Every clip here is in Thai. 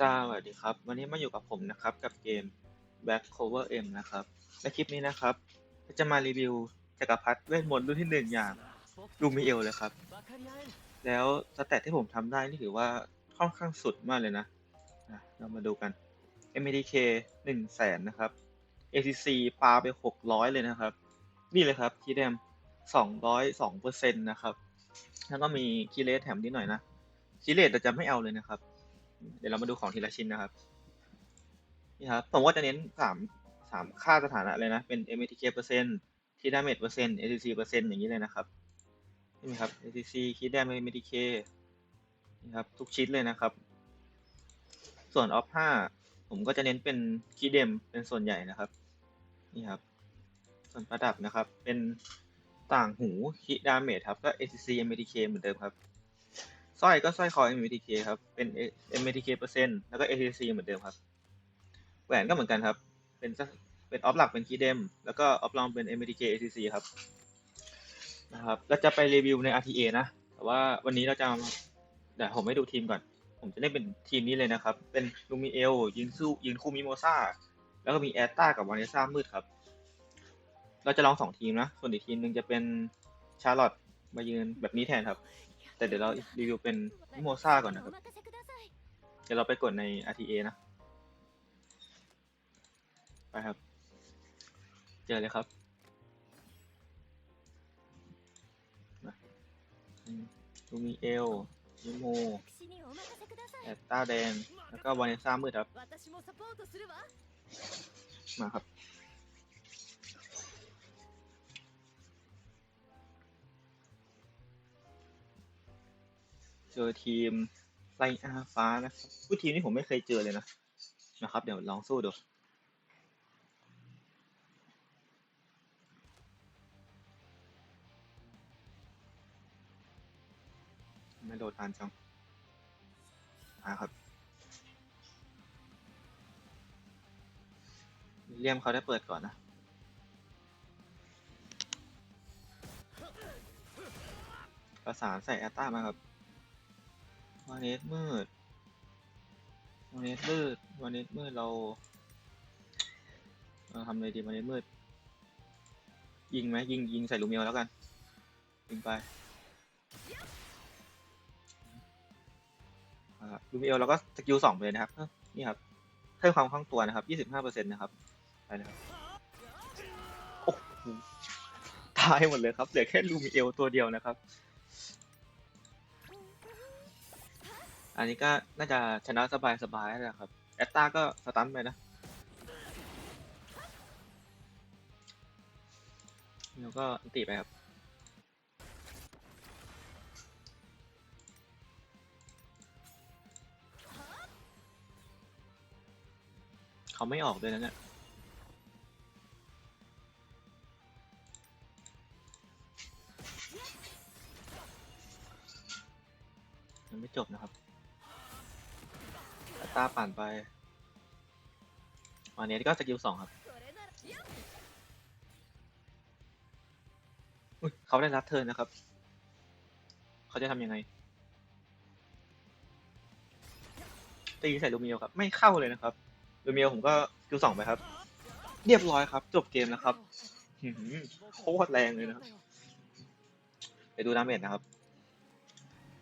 สวัสดีครับ วันนี้มาอยู่กับผมนะครับ กับเกม Back Cover M นะครับและคลิปนี้นะครับจะมารีวิวจักรพรรดิเวทมนต์รุ่นที่หนึ่งอย่างลูมิเอลเลยครับ แล้วสเตตที่ผมทำได้นี่ถือว่าค่อนข้างสุดมากเลยนะอะเรามาดูกัน MDK หนึ่งแสนนะครับ ACC ปาไปหกร้อยเลยนะครับ นี่เลยครับคีย์แดมสองร้อยสองเปอร์เซ็นต์นะครับ แล้วก็มีคีเลสแถมนิดหน่อยนะคีเลสเราจะไม่เอาเลยนะครับ เดี๋ยวเรามาดูของทีละชิ้นนะครับ นี่ครับ ผมว่าจะเน้นสามสามค่าสถานะเลยนะ เป็น MATK เปอร์เซ็นต์ที่ดาเมจเปอร์เซ็นต์ ACC เปอร์เซ็นต์อย่างนี้เลยนะครับ นี่ครับ ACC คีย์แดม MATK นี่ครับ ทุกชิ้นเลยนะครับ ส่วนออฟ5ผมก็จะเน้นเป็นคีย์เดมเป็นส่วนใหญ่นะครับ นี่ครับ ส่วนประดับนะครับ เป็นต่างหูคีดาเมจครับ ก็ ACC MATK เหมือนเดิมครับ สร้อยก็สร้อยคอ MTK ครับ เป็น MTK เปอร์เซ็นต์แล้วก็ ATC เหมือนเดิมครับ แหวนก็เหมือนกันครับ เป็นเป็นออฟหลักเป็นคีเดม แล้วก็ออฟรองเป็น MTK ATC ครับนะครับเราจะไปรีวิวใน RTA นะ แต่ว่าวันนี้เราจะเดี๋ยวผมให้ดูทีมก่อน ผมจะได้เป็นทีมนี้เลยนะครับ เป็นลูมิเอลยืนสู้ยืนคู่มิโมซาแล้วก็มีแอตตากับวานิซ่ามืดครับ เราจะลองสองทีมนะ ส่วนอีกทีมหนึ่งจะเป็นชาร์ลอตมายืนแบบนี้แทนครับ แต่เดี๋ยวเรารีวิวเป็นโมซาก่อนนะครับ เดี๋ยวเราไปกดใน RTA นะ ไปครับ เจอเลยครับลูมิเอลมิโมแอตตาแดง แล้วก็วานิซ่ามืดครับ มาครับ เจอทีมไลอาฟ้านะครับผู้ทีมนี้ผมไม่เคยเจอเลยนะนะครับ เดี๋ยวลองสู้ดูไม่โดนทานจังอ่าครับ เลี่ยมเขาได้เปิดก่อนนะประสานใส่แอตตามาครับ วาเนสมืดวาเนสมืดวาเนสมืดเราเราทำอะไรดีวาเนสมืด ยิงไหมยิงยิงใส่ลูเมียวแล้วกัน ยิงไปลูเมียวเราก็สกิลสองไปเลยนะครับ นี่ครับเพิ่มความคล่องตัวนะครับยี่สิบห้าเปอร์เซ็นต์นะครับไปเลยครับตายหมดเลยครับเหลือแค่ลูมิเอลตัวเดียวนะครับ อันนี้ก็น่าจะชนะสบายสบายๆแล้วครับ แอตตาก็สตันไปนะ แล้วก็อันติไปครับ เขาไม่ออกเลยนะเนี่ยยังไม่จบนะครับ ตาผ่านไปวันนี้ก็สกิลสองครับเขาได้รับเทินนะครับ เขาจะทำยังไง ตีใส่ลูมิเอครับ ไม่เข้าเลยนะครับลูมิเอผมก็สกิลสองไปครับ เรียบร้อยครับ จบเกมแล้วครับโคตรแรงเลยนะครับไปดูดาเมจนะครับ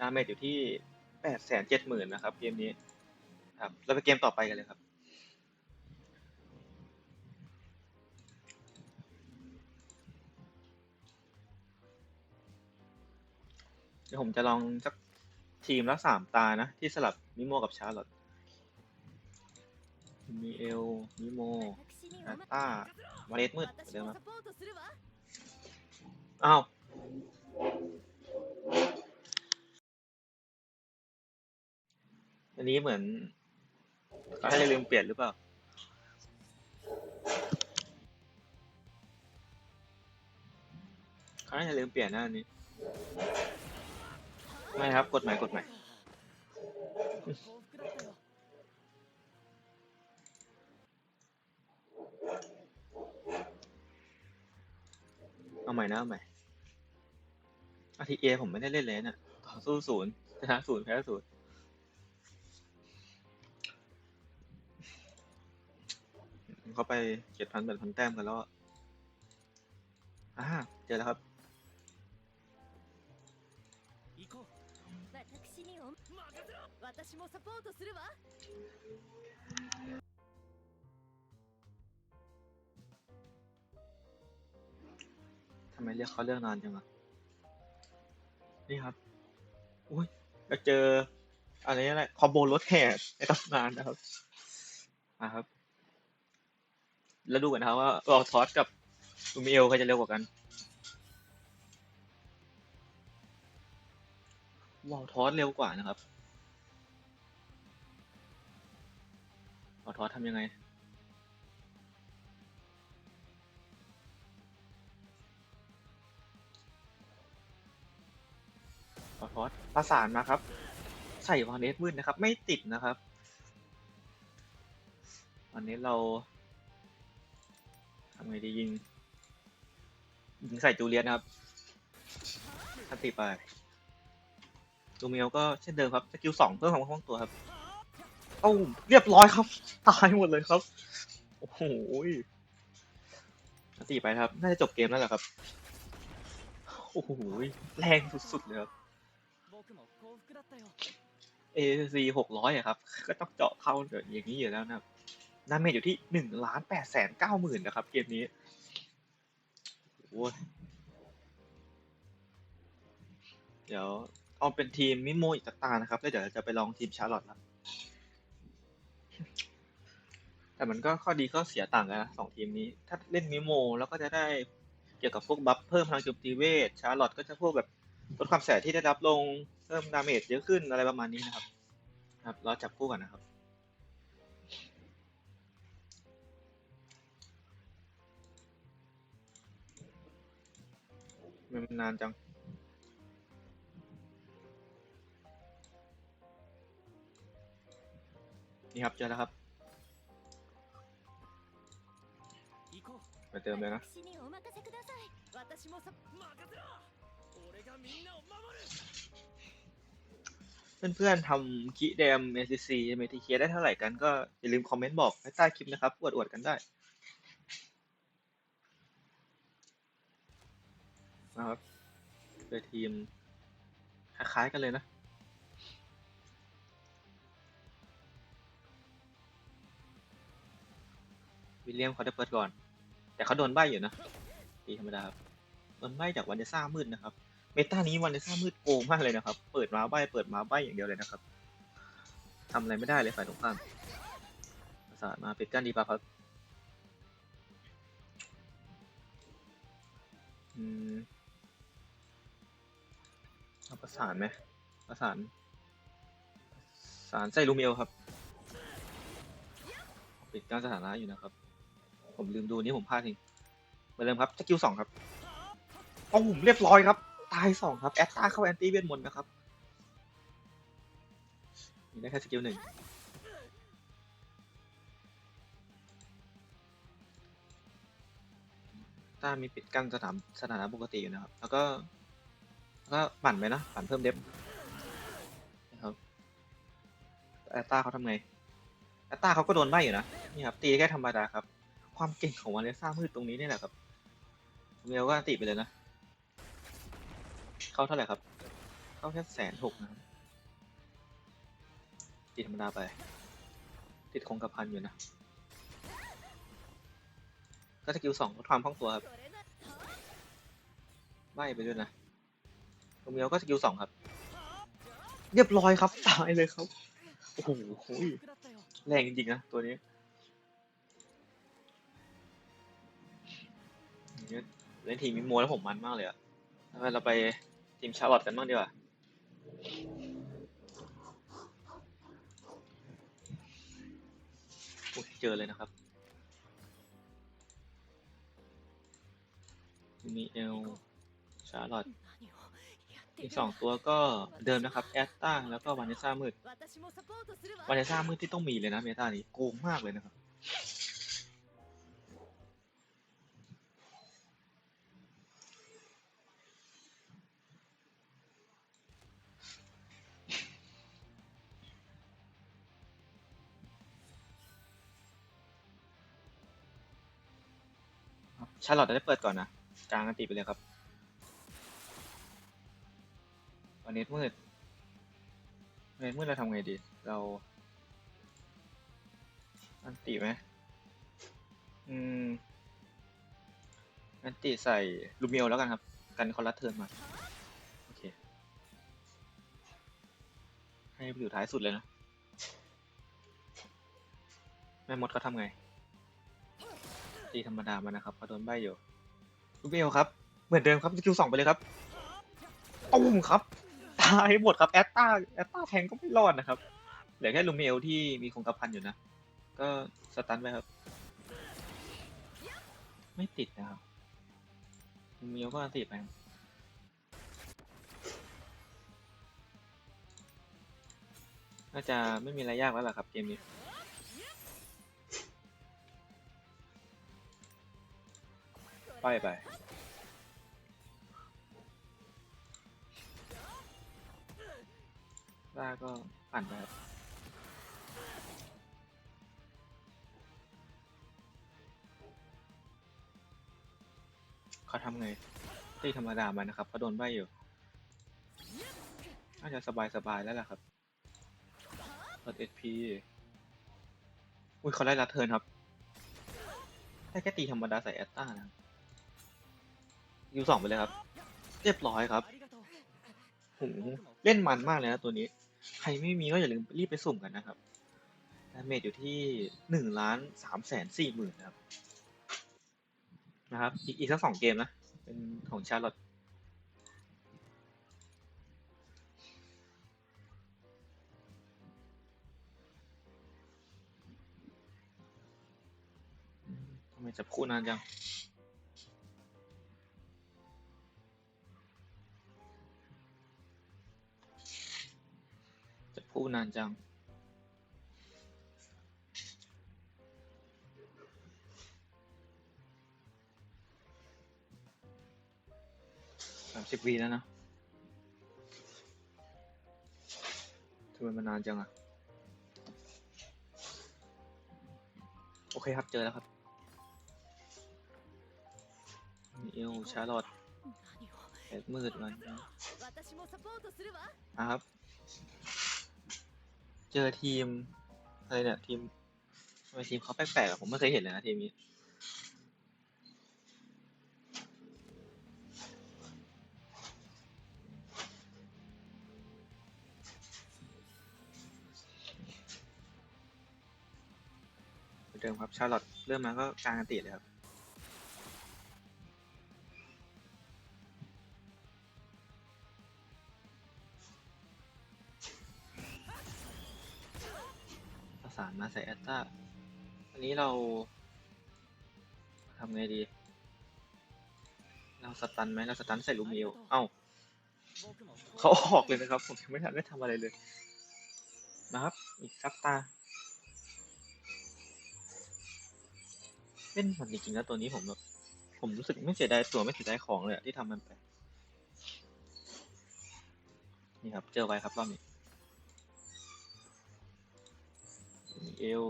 ดาเมจอยู่ที่แปดแสนเจ็ดหมื่นนะครับ เกมนี้ ครับเราไปเกมต่อไปกันเลยครับ เดี๋ยวผมจะลองสักทีมละสามตานะ ที่สลับมิโมกับชาร์ลอตมีเอลมิโมแอตตาวาเลสมืดเหมือนเดิมครับอ้าวอันนี้เหมือน เขาให้เราลืมเปลี่ยนหรือเปล่าเขาให้เราลืมเปลี่ยนนะอันนี้ ไม่ครับกฎหมายกฎหมายเอาใหม่นะเอาใหม่ RTA ผมไม่ได้เล่นเลยนี่ยต่อสู้ศูนย์ชนะศูนย์แพ้ศูนย์ เข้าไปเจ็ดพันแปดพันแต้มกันแล้วอ่าเจอแล้วครับทำไมเรียกเขาเรื่องนานจังอะนี่ครับ อุ้ยก็เจออะไรนี่แหละคอมโบรถแห่ในตำนานนะครับ อะครับ แล้วดูกันนะครับว่าเราทอสกับลูมิเอลใครจะเร็วกว่ากันวอลทอสเร็วกว่านะครับวอลทอสทำยังไงขอโทษประสานมาครับ ใส่วางเนสมืดนะครับ ไม่ติดนะครับ วันนี้เรา ไงดียิงยิงใส่จูเลียนครับทันตีไปตูเมียวก็เช่นเดิมครับสกิลสองเพิ่มความคล่องตัวครับเอ้าเรียบร้อยครับ ตายหมดเลยครับ โอ้โหทันตีไปครับ น่าจะจบเกมแล้วแหละครับ โอ้โหแรงสุดๆเลยครับเอซีหกร้อยครับ ก็ต้องเจาะเข้าอย่างนี้อยู่แล้วนะครับ ดาเมจอยู่ที่หนึ่งล้านแปดแสนเก้าหมื่นนะครับ เกมนี้โอ้ยเดี๋ยวเอาเป็นทีมมิโมอีกสักตานะครับแล้วเดี๋ยวจะไปลองทีมชาร์ลอตละแต่มันก็ข้อดีก็เสียต่างกันนะสองทีมนี้ ถ้าเล่นมิโม แล้วก็จะได้เกี่ยวกับพวกบัฟเพิ่มพลังโจมตีเวท ชาร์ลอตก็จะพวกแบบลดความแสบที่ได้รับลงเพิ่มดาเมจเยอะขึ้นอะไรประมาณนี้นะครับ ครับ เราจับคู่กันนะครับ มันนานจัง นี่ครับเจอแล้วครับ ไปเติมเลยนะเพื่อนๆทำคิเดม SCC เมทิเคียได้เท่าไหร่กันก็อย่าลืมคอมเมนต์บอกใต้คลิปนะครับอวดๆกันได้ นะครับเป็นทีม คล้ายๆกันเลยนะ วิลเลียมเขาได้เปิดก่อน แต่เขาโดนใบอยู่นะตีธรรมดาครับโดนใบจากวันเดซ่ามืดนะครับ เมตานี้วันเดซ่ามืดโกงมากเลยนะครับ เปิดมาใบเปิดมาใบอย่างเดียวเลยนะครับทำอะไรไม่ได้เลยฝ่ายตรงข้ามประสานมาปิดกั้นดีป่ะครับอืม เอาประสานไหมประสานสานใส่ลูเมลครับ ปิดกั้นสถานะอยู่นะครับ ผมลืมดูนี่ผมพลาดเองเหมือนเดิมครับสกิลสองครับโอ้ผมเรียบร้อยครับ ตายสองครับ แอตตาเข้าแอนตี้เวทมนต์นะครับมีได้แค่สกิลหนึ่งตามีปิดกั้นสถานสถานะปกติอยู่นะครับ แล้วก็ ก็ปั่นไปนะ ปั่นเพิ่มเด็บนะครับแอตตาเขาทำไงแอตตาเขาก็โดนไใบอยู่นะ นี่ครับ ตีแค่ธรรมดาครับ ความเก่งของวันเลซ่ามืดตรงนี้นี่แหละครับเมลก็ตีไปเลยนะ เข้าเท่าไหร่ครับ เข้าแค่แสนหกนะตีธรรมดาไป ติดคงกระพันอยู่นะ ก็สกิลสองลดความคล่องตัวครับไล่ไปด้วยนะ โรเมียวก็สกิลสองครับ เรียบร้อยครับตายเลยครับ โอ้โหแรงจริงๆนะตัวนี้เล่นทีมมิโมแล้วผมมันมากเลยอะเราไปทีมชาร์ลอตกันบ้างดีกว่าเจอเลยนะครับมีเอลชาร์ลอต อีกสองตัวก็เดิมนะครับแอตตาแล้วก็วานิซ่ามืดวานิซ่ามืดที่ต้องมีเลยนะเมตานี้โกงมากเลยนะครับชาร์ลอตจะได้เปิดก่อนนะ กลางอันตีไปเลยครับ วันนี้มืดวันนี้มืดเราทำไงดี เราอันติไหมอืมอันติใส่ลูเมียลแล้วกันครับ กันคอลลัสเทิร์นมา โอเค ให้ไปอยู่ท้ายสุดเลยนะ แม่มดเขาทำไง ตีธรรมดามานะครับเขาโดนใบอยู่ลูเมียลครับ เหมือนเดิมครับสกิลสองไปเลยครับตุ้มครับ ตายหมดครับแอตตาแอตตาแทงก็ไม่รอดนะครับเหลือแค่ลูเมียลที่มีคงกระพันอยู่นะ ก็สตันไปครับ ไม่ติดนะครับลูเมียลก็ติดไปน่าจะไม่มีอะไรยากแล้วล่ะครับเกมนี้ไปไป ล่าก็ผ่านไปคเขาทำไงตีธรรมดามานะครับเขาโดนใบอยู่น่าจะสบายสบายแล้วล่ะครับเปิด HP อุ้ยเขาได้รัดเทินครับ ได้แค่ตีธรรมดาใส่แอตตานะยูสองไปเลยครับ เรียบร้อยครับโหเล่นมันมากเลยนะตัวนี้ ใครไม่มีก็อย่าลืมรีบไปสุ่มกันนะครับดาเมจอยู่ที่หนึ่งล้านสามแสนสี่หมื่นครับ นะครับ อีกอีกสักสองเกมนะ เป็นของชาร์ลอตทำไมจับคู่นานจังูนานจังสามสิบวีแล้วนะทำไมมันนานจังอะโอเคครับ เจอแล้วครับมิเอลชาร์ลอตแอดมืดมันนะครับ เจอทีมอะไรเนี่ยทีมทำไมทีมเขาแปลกๆอะผมไม่เคยเห็นเลยนะทีมนี้เหมือนเดิมครับชาร์ลอตเริ่มมาก็กลางอันติเลยครับ ตตาอันนี้เราทำไงดี เราสตันไหมเราสตันใส่ลูมิวเอ้า僕もเขาออกเลยนะครับ ผมยังไม่ทันได้ทำอะไรเลยนะครับ อีกสักตาเล่นมันจริงๆแล้วตัวนี้ผมแบบผมรู้สึกไม่เสียดายตัวไม่เสียดายของเลยอะที่ทำมันไป นี่ครับ เจอไว้ครับรอบนี้ มิเอล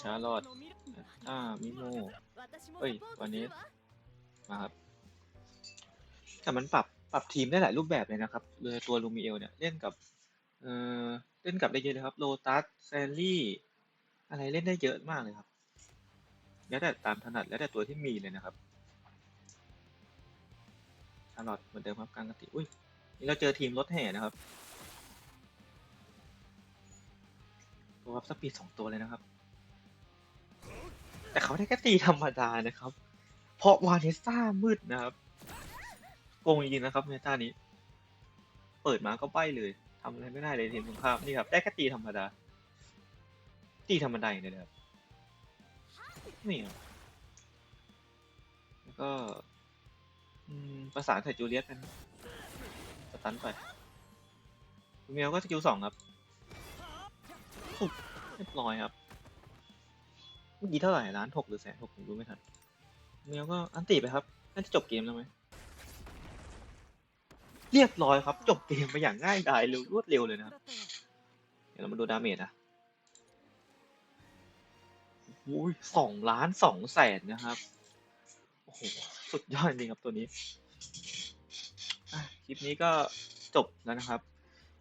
ชาร์ลอตอ่ามิโมเฮ้ย วันนี้ มาครับ แต่มันปรับ ปรับทีมได้หลายรูปแบบเลยนะครับเรืตัวลูมิเอลเนี่ย เล่นกับ เอ่อเล่นกับได้เยอะเลยครับ โลตัสแซนลี่ อะไรเล่นได้เยอะมากเลยครับ แล้วแต่ตามถนัด แล้วแต่ตัวที่มีเลยนะครับชาร์ลอตเหมือนเดิมครับการกติ อุ้ย นี่เราเจอทีมรถแห่นะครับ ตัววับสปีดสองตัวเลยนะครับ แต่เขาได้แค่ตีธรรมดานะครับ เพราะวาเนสซ่ามืดนะครับโกงจริงๆนะครับเนต้านี้ เปิดมาก็ใบเลยทำอะไรไม่ได้เลยทีมตรงข้ามนี่ครับได้แค่ตีธรรมดา ตีธรรมดาอย่างเดียวครับนี่ครับแล้วก็ประสานใส่จูเลียสกันสตันไปเมลก็สกิลสองครับ เรียบร้อยครับ เมื่อกี้เท่าไหร่ล้านหกหรือแสนหกผมรู้ไม่ทันเมลก็อันติไปครับ น่าจะจบเกมแล้วไหม เรียบร้อยครับ จบเกมไปอย่างง่ายดายเร็วรวดเร็วเลยนะครับ เดี๋ยวเรามาดูดาเมจนะโอ้ยสองล้านสองแสนนะครับโห สุดยอดจริงครับตัวนี้ คลิปนี้ก็จบแล้วนะครับ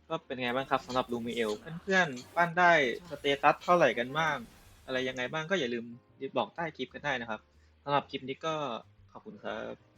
ก็เป็นไงบ้างครับสำหรับลูมิเอลเพื่อนๆปั้นได้สเตตัสเท่าไหร่กันบ้าง อะไรยังไงบ้างก็อย่าลืมบอกใต้คลิปกันได้นะครับสำหรับคลิปนี้ก็ขอบคุณครับ